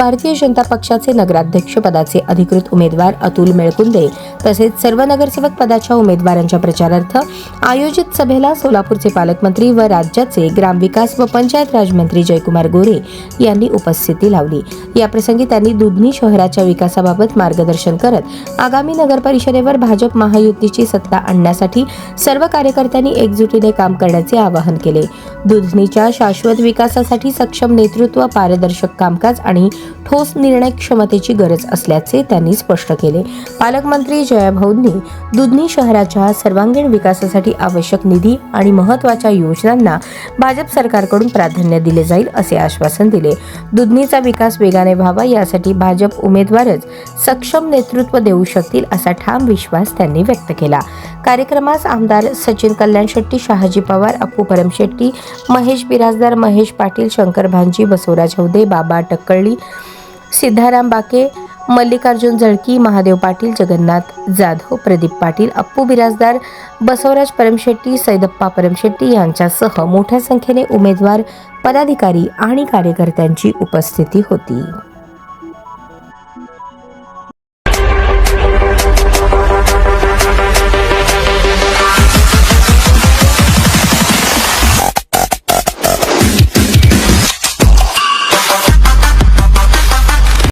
भारतीय जनता पक्षाचे नगराध्यक्ष पदाचे अधिकृत उमेदवार अतुल मेळकुंदे तसेच सर्व नगरसेवक पदाच्या उमेदवारांच्या प्रचारार्थ आयोजित सभेला सोलापूरचे पालकमंत्री व राज्याचे ग्रामविकास व पंचायत राजमंत्री जयकुमार गोरे यांनी उपस्थिती लावली. याप्रसंगी त्यांनी दुधनी शहराच्या विकासाबाबत मार्गदर्शन करत आगामी नगर परिषदेवर भाजप महायुतीची सत्ता आणण्यासाठी सर्व कार्यकर्त्यांनी एकजुटीने काम करण्याचे आवाहन केले. दुधनीच्या शाश्वत विकासासाठी सक्षम नेतृत्व पारदर्शक कामकाज आणि ठोस निर्णय क्षमतेची गरज असल्याचे त्यांनी स्पष्ट केले. पालकमंत्री जयाभाऊंनी दुधनी शहराच्या सर्वांगीण विकासासाठी आवश्यक निधी आणि महत्त्वाच्या योजनांना भाजप सरकारकडून प्राधान्य दिले जाईल असे आश्वासन दिले. दुधनीचा विकास वेगाने व्हावा यासाठी भाजप उमेदवारच सक्षम नेतृत्व देऊ शकतील असा ठाम विश्वास त्यांनी व्यक्त केला. कार्यक्रमास आमदार सचिन कल्याण शेट्टी शहाजी पवार अप्पू परमशेट्टी महेश बिराजदार महेश पाटील शंकर भांजी बसवराज हौदे बाबा टक्कळी सिद्धाराम बाके मल्लिकार्जुन जळकी महादेव पाटील जगन्नाथ जाधव प्रदीप पाटील अप्पू बिराजदार बसवराज परमशेट्टी सैदप्पा परमशेट्टी यांच्यासह मोठ्या संख्येने उमेदवार पदाधिकारी आणि कार्यकर्त्यांची उपस्थिती होती.